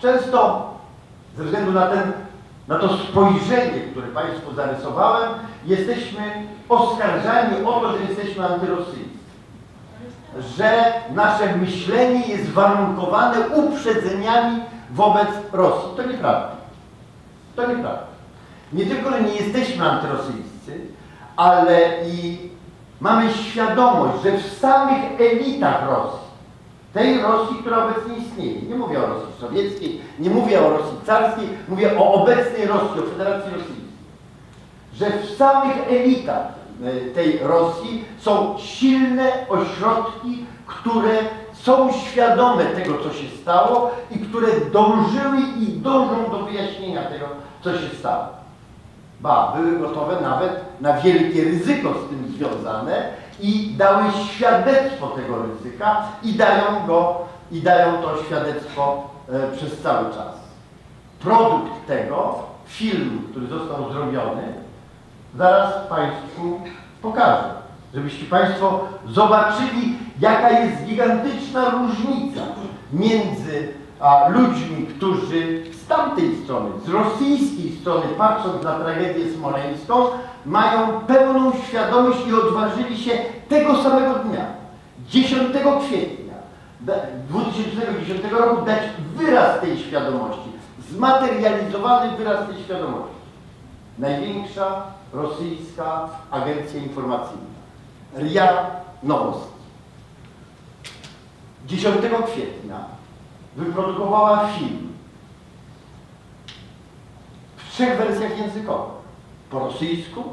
Często ze względu na, ten, na to spojrzenie, które Państwu zarysowałem, jesteśmy oskarżani o to, że jesteśmy antyrosyjscy. Że nasze myślenie jest warunkowane uprzedzeniami wobec Rosji. To nieprawda. To nieprawda. Nie tylko, że nie jesteśmy antyrosyjscy, ale i mamy świadomość, że w samych elitach Rosji, tej Rosji, która obecnie istnieje, nie mówię o Rosji sowieckiej, nie mówię o Rosji carskiej, mówię o obecnej Rosji, o Federacji Rosyjskiej, że w samych elitach e, tej Rosji są silne ośrodki, które są świadome tego, co się stało i które dążyły i dążą do wyjaśnienia tego, co się stało. Ba, były gotowe nawet na wielkie ryzyko z tym związane i dały świadectwo tego ryzyka i dają go, i dają to świadectwo e, przez cały czas. Produkt tego, film, który został zrobiony, zaraz Państwu pokażę, żebyście Państwo zobaczyli, jaka jest gigantyczna różnica między a, ludźmi, którzy z tamtej strony, z rosyjskiej strony, patrząc na tragedię smoleńską, mają pełną świadomość i odważyli się tego samego dnia, 10 kwietnia da- 2010 roku dać wyraz tej świadomości, zmaterializowany wyraz tej świadomości. Największa rosyjska agencja informacyjna, RIA Nowosti. 10 kwietnia wyprodukowała film trzech wersjach językowych. Po rosyjsku,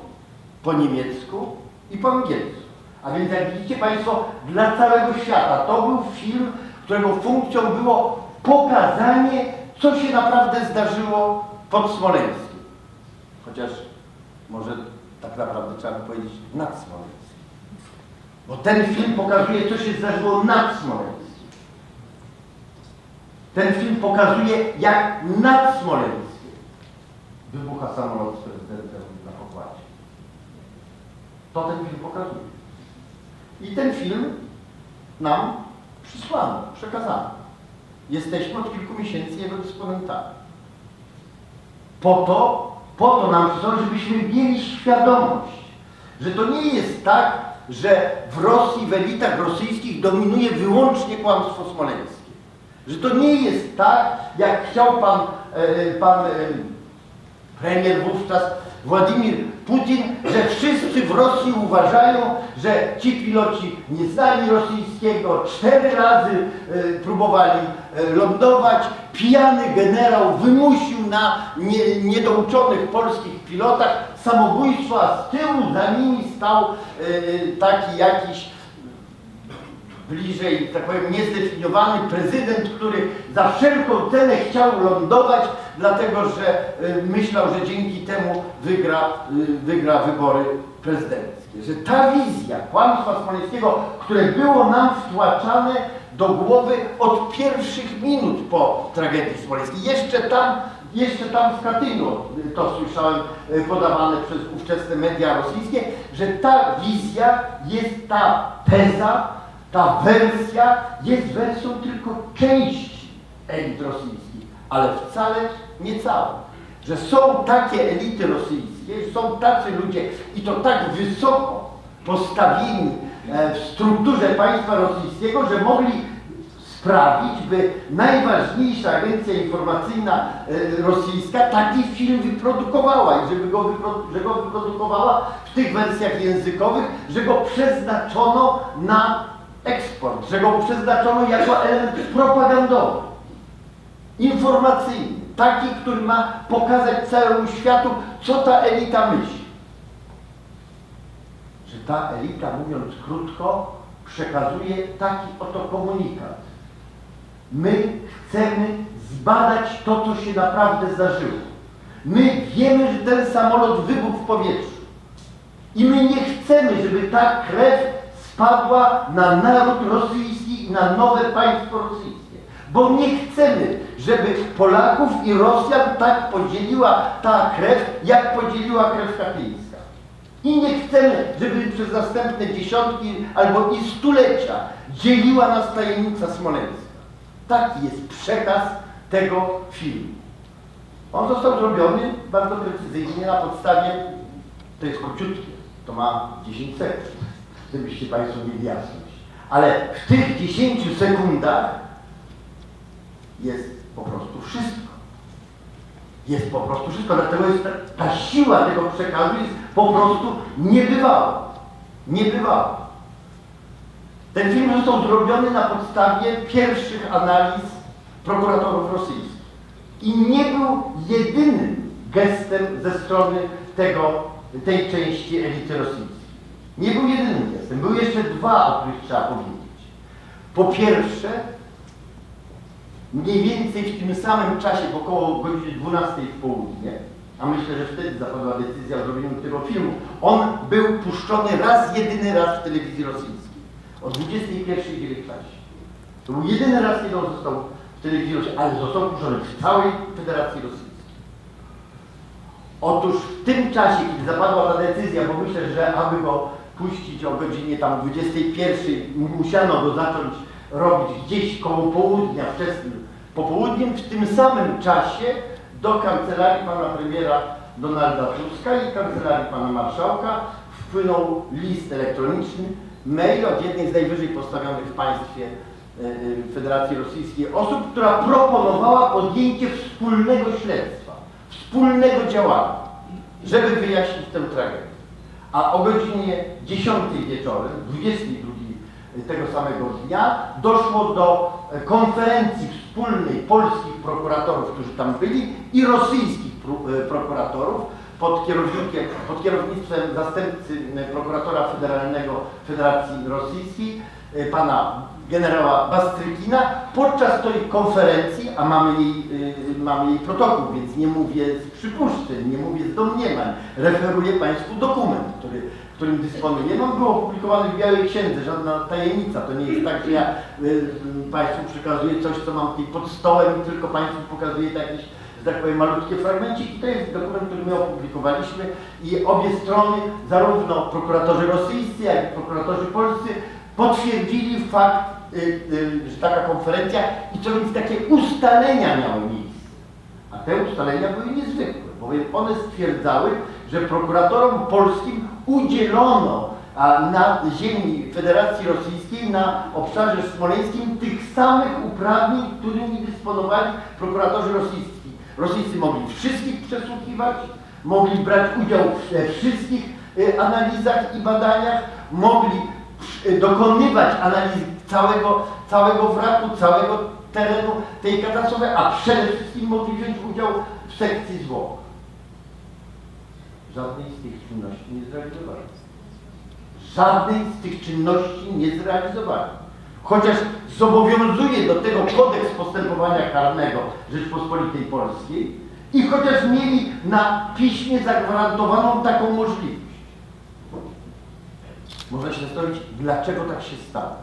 po niemiecku i po angielsku. A więc jak widzicie Państwo, dla całego świata to był film, którego funkcją było pokazanie, co się naprawdę zdarzyło pod Smoleńskiem. Chociaż może tak naprawdę trzeba by powiedzieć nad Smoleńskiem. Bo ten film pokazuje, co się zdarzyło nad Smoleńskiem. Ten film pokazuje, jak nad Smoleńskiem wybucha samolot z prezydentem na pokładzie. To ten film pokazuje. I ten film nam przysłano, przekazano. Jesteśmy od kilku miesięcy jego dysponentami. Po to, po to nam przysłano, żebyśmy mieli świadomość, że to nie jest tak, że w Rosji, w elitach rosyjskich dominuje wyłącznie kłamstwo smoleńskie. Że to nie jest tak, jak chciał pan, e, pan e, premier wówczas Władimir Putin, że wszyscy w Rosji uważają, że ci piloci nie znali rosyjskiego, cztery razy e, próbowali e, lądować, pijany generał wymusił na nie, niedouczonych polskich pilotach. Samobójstwo, a z tyłu za nimi stał e, taki jakiś bliżej, tak powiem, niezdefiniowany prezydent, który za wszelką cenę chciał lądować, dlatego że y, myślał, że dzięki temu wygra, y, wygra wybory prezydenckie. Że ta wizja kłamstwa smoleńskiego, które było nam wtłaczane do głowy od pierwszych minut po tragedii smoleńskiej, jeszcze tam jeszcze tam w Katyniu, y, to słyszałem podawane przez ówczesne media rosyjskie, że ta wizja jest ta teza, ta wersja jest wersją tylko części elit rosyjskich, ale wcale nie całą. Że są takie elity rosyjskie, są tacy ludzie i to tak wysoko postawieni e, w strukturze państwa rosyjskiego, że mogli sprawić, by najważniejsza agencja informacyjna e, rosyjska taki film wyprodukowała i żeby go, że go wyprodukowała w tych wersjach językowych, że go przeznaczono na eksport, że go przeznaczono jako element propagandowy, informacyjny, taki, który ma pokazać całemu światu, co ta elita myśli. Że ta elita, mówiąc krótko, przekazuje taki oto komunikat. My chcemy zbadać to, co się naprawdę zdarzyło. My wiemy, że ten samolot wybuchł w powietrzu. I my nie chcemy, żeby ta krew spadła na naród rosyjski i na nowe państwo rosyjskie. Bo nie chcemy, żeby Polaków i Rosjan tak podzieliła ta krew, jak podzieliła krew katyńska. I nie chcemy, żeby przez następne dziesiątki albo i stulecia dzieliła nas tajemnica smoleńska. Taki jest przekaz tego filmu. On został zrobiony bardzo precyzyjnie na podstawie, to jest króciutkie, to ma 10 sekund, żebyście Państwo mieli jasność. Ale w tych 10 sekundach jest po prostu wszystko. Jest po prostu wszystko, dlatego jest ta, ta siła tego przekazu jest po prostu niebywała. Niebywała. Ten film został zrobiony na podstawie pierwszych analiz prokuratorów rosyjskich. I nie był jedynym gestem ze strony tego, tej części elity rosyjskiej. Nie był jedynym gestem. Były jeszcze dwa, o których trzeba powiedzieć. Po pierwsze, mniej więcej w tym samym czasie, około godziny 12 w południe, a myślę, że wtedy zapadła decyzja o zrobieniu tego filmu, on był puszczony raz, jedyny raz w telewizji rosyjskiej. O 21 w czasie. To był jedyny raz, kiedy on został w telewizji rosyjskiej, ale został puszczony w całej Federacji Rosyjskiej. Otóż w tym czasie, kiedy zapadła ta decyzja, bo myślę, że aby go puścić o godzinie tam 21, musiano go zacząć robić gdzieś koło południa, wczesnym popołudniem, w tym samym czasie do kancelarii pana premiera Donalda Tuska i kancelarii pana marszałka wpłynął list elektroniczny, mail od jednej z najwyżej postawionych w państwie e, e, Federacji Rosyjskiej osób, która proponowała podjęcie wspólnego śledztwa, wspólnego działania, żeby wyjaśnić tę tragedię. A o godzinie 10 wieczorem, 22 tego samego dnia, doszło do e, konferencji wspólnej polskich prokuratorów, którzy tam byli, i rosyjskich e, prokuratorów pod, kierownikiem, pod kierownictwem zastępcy prokuratora federalnego Federacji Rosyjskiej, e, pana generała Bastrykina. Podczas tej konferencji, a mamy jej, mamy jej protokół, więc nie mówię z przypuszczeń, nie mówię z domniemań, referuję Państwu dokument, który, którym dysponuję. On był opublikowany w Białej Księdze, żadna tajemnica. To nie jest tak, że ja y, y, Państwu przekazuję coś, co mam tutaj pod stołem i tylko Państwu pokazuję jakieś, że tak powiem, malutkie fragmenciki. To jest dokument, który my opublikowaliśmy i obie strony, zarówno prokuratorzy rosyjscy, jak i prokuratorzy polscy, potwierdzili fakt, y, y, że taka konferencja i co więc takie ustalenia miały miejsce. Te ustalenia były niezwykłe, bowiem one stwierdzały, że prokuratorom polskim udzielono na ziemi Federacji Rosyjskiej, na obszarze smoleńskim tych samych uprawnień, którymi dysponowali prokuratorzy rosyjscy. Rosyjscy mogli wszystkich przesłuchiwać, mogli brać udział we wszystkich y, analizach i badaniach, mogli y, dokonywać analiz całego, całego wraku, całego terenu tej katastrofy, a przede wszystkim mogli wziąć udział w sekcji zwłok. Żadnej z tych czynności nie zrealizowali. Żadnej z tych czynności nie zrealizowali. Chociaż zobowiązuje do tego kodeks postępowania karnego Rzeczpospolitej Polskiej i chociaż mieli na piśmie zagwarantowaną taką możliwość. Można się zastanowić, dlaczego tak się stało.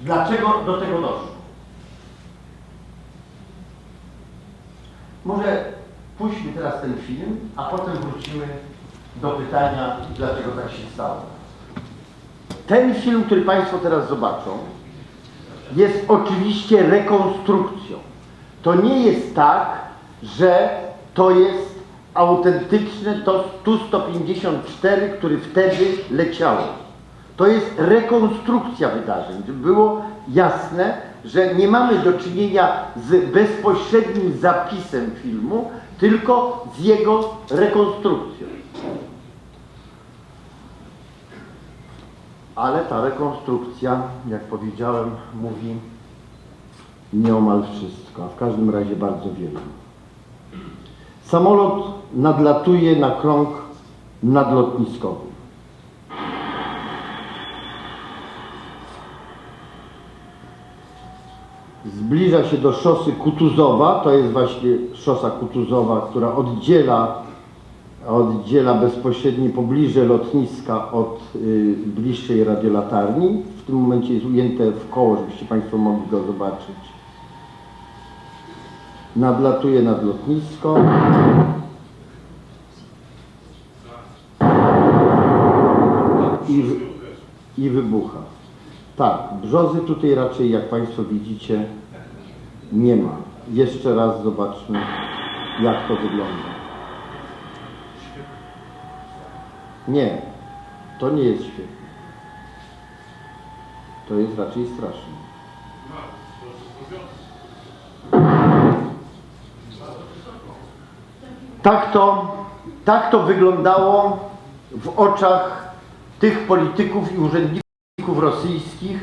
Dlaczego do tego doszło? Może puśćmy teraz ten film, a potem wrócimy do pytania, dlaczego tak się stało. Ten film, który Państwo teraz zobaczą, jest oczywiście rekonstrukcją. To nie jest tak, że to jest autentyczne to Tu-154, który wtedy leciało. To jest rekonstrukcja wydarzeń, żeby było jasne, że nie mamy do czynienia z bezpośrednim zapisem filmu, tylko z jego rekonstrukcją. Ale ta rekonstrukcja, jak powiedziałem, mówi nieomal wszystko, a w każdym razie bardzo wiele. Samolot nadlatuje na krąg nadlotniskowy. Zbliża się do szosy Kutuzowa, to jest właśnie szosa Kutuzowa, która oddziela, oddziela bezpośrednie pobliże lotniska od y, bliższej radiolatarni. W tym momencie jest ujęte w koło, żebyście Państwo mogli go zobaczyć. Nadlatuje nad lotnisko. I, I wybucha. Tak, brzozy tutaj raczej, jak Państwo widzicie, nie ma. jeszcze raz zobaczmy, jak to wygląda. Nie, to nie jest świetne. To jest raczej straszne. Tak to, tak to wyglądało w oczach tych polityków i urzędników rosyjskich,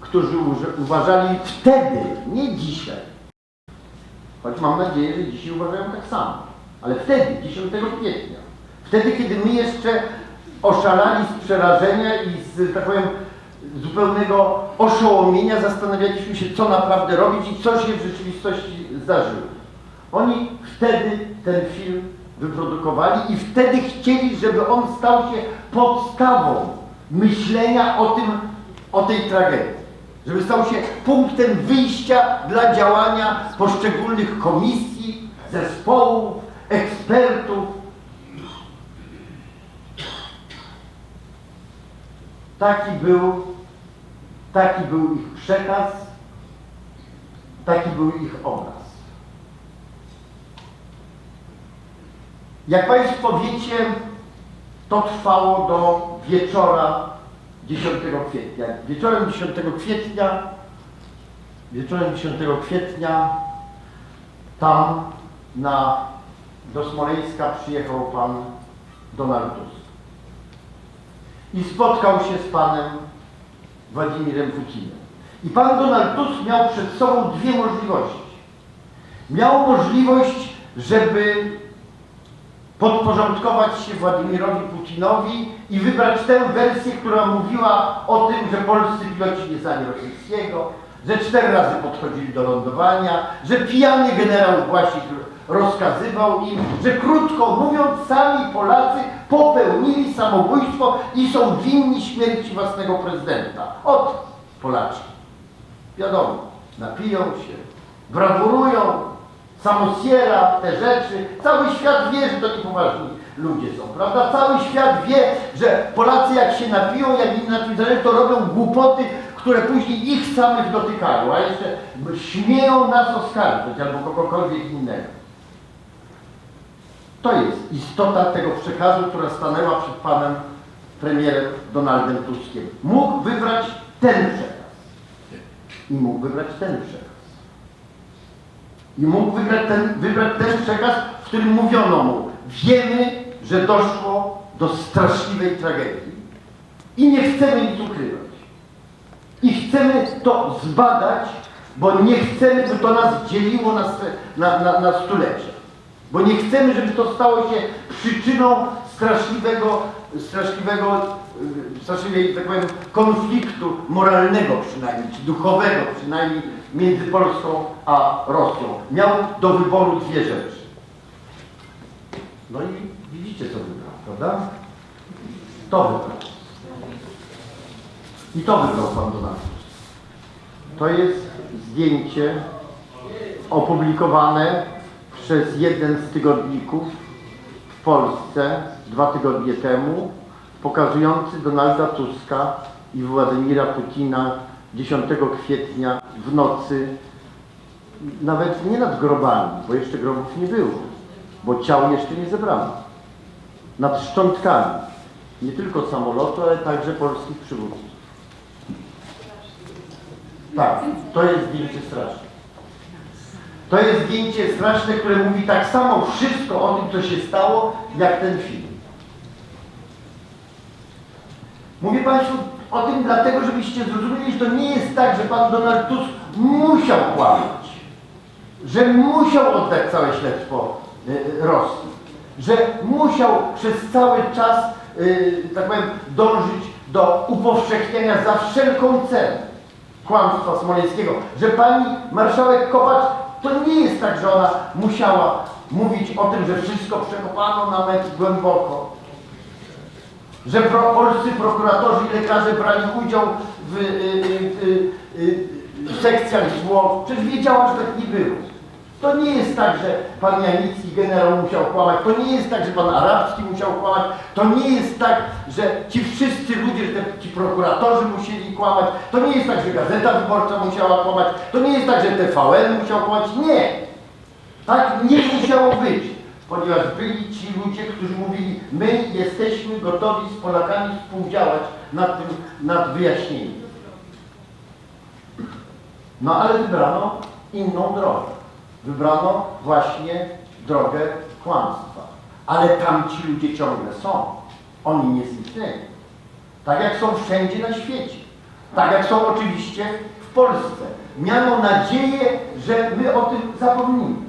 którzy uważali wtedy, nie dzisiaj, choć mam nadzieję, że dzisiaj uważają tak samo, ale wtedy, 10 kwietnia, wtedy, kiedy my jeszcze oszalali z przerażenia i z, tak powiem, zupełnego oszołomienia zastanawialiśmy się, co naprawdę robić i co się w rzeczywistości zdarzyło. Oni wtedy ten film wyprodukowali i wtedy chcieli, żeby on stał się podstawą myślenia o tym, o tej tragedii. Żeby stał się punktem wyjścia dla działania poszczególnych komisji, zespołów, ekspertów. Taki był, taki był ich przekaz, taki był ich obraz. Jak Państwo wiecie, to trwało do wieczora 10 kwietnia. Wieczorem 10 kwietnia, wieczorem 10 kwietnia tam na, do Smoleńska przyjechał pan Donald Tusk. I spotkał się z panem Władimirem Putinem. I pan Donald Tusk miał przed sobą dwie możliwości. Miał możliwość, żeby podporządkować się Władimirowi Putinowi i wybrać tę wersję, która mówiła o tym, że polscy piloci nie znali rosyjskiego, że cztery razy podchodzili do lądowania, że pijany generał Własik rozkazywał im, że krótko mówiąc sami Polacy popełnili samobójstwo i są winni śmierci własnego prezydenta. Od Polacy. Wiadomo, napiją się, brawurują, samosiera, te rzeczy. Cały świat wie, że to niepoważni ludzie są, prawda? Cały świat wie, że Polacy jak się napiją, jak im na tym zależy, to robią głupoty, które później ich samych dotykają, a jeszcze śmieją nas oskarżyć albo kogokolwiek innego. To jest istota tego przekazu, która stanęła przed panem premierem Donaldem Tuskiem. Mógł wybrać ten przekaz i mógł wybrać ten przekaz. I mógł wybrać ten, wybrać ten przekaz, w którym mówiono mu, wiemy, że doszło do straszliwej tragedii i nie chcemy nic ukrywać. I chcemy to zbadać, bo nie chcemy, by to nas dzieliło na, na, na, na stulecia. Bo nie chcemy, żeby to stało się przyczyną straszliwego, straszliwego, y, straszliwej, tak powiem, konfliktu moralnego przynajmniej, czy duchowego przynajmniej między Polską a Rosją. Miał do wyboru dwie rzeczy. No i widzicie, co wybrał, prawda? To wybrał. I to wybrał pan Donald. To jest zdjęcie opublikowane przez jeden z tygodników w Polsce dwa tygodnie temu, pokazujący Donalda Tuska i Władimira Putina 10 kwietnia w nocy, nawet nie nad grobami, bo jeszcze grobów nie było, bo ciał jeszcze nie zebrano, nad szczątkami, nie tylko samolotu, ale także polskich przywódców. Tak, to jest zdjęcie straszne. To jest zdjęcie straszne, które mówi tak samo wszystko o tym, co się stało, jak ten film. Mówię Państwu o tym dlatego, żebyście zrozumieli, że to nie jest tak, że Pan Donald Tusk musiał kłamać, że musiał oddać całe śledztwo y, Rosji, że musiał przez cały czas, y, tak powiem, dążyć do upowszechniania za wszelką cenę kłamstwa smoleńskiego, że pani marszałek Kopacz to nie jest tak, że ona musiała mówić o tym, że wszystko przekopano na metr głęboko, że pro, polscy prokuratorzy i lekarze brali udział w, y, y, y, y, sekcjach zwłok. Przecież wiedziała, że tak nie było. To nie jest tak, że pan Janicki generał musiał kłamać, to nie jest tak, że pan Arabski musiał kłamać, to nie jest tak, że ci wszyscy ludzie, że te, ci prokuratorzy musieli kłamać, to nie jest tak, że Gazeta Wyborcza musiała kłamać, to nie jest tak, że TVN musiał kłamać, nie. Tak nie musiało być, ponieważ byli ci ludzie, którzy mówili, my jesteśmy gotowi z Polakami współdziałać nad tym, nad wyjaśnieniem. No ale wybrano inną drogę. Wybrano właśnie drogę kłamstwa. Ale tam ci ludzie ciągle są. Oni nie zniknęli. Tak jak są wszędzie na świecie. Tak jak są oczywiście w Polsce. Miano nadzieję, że my o tym zapomnimy.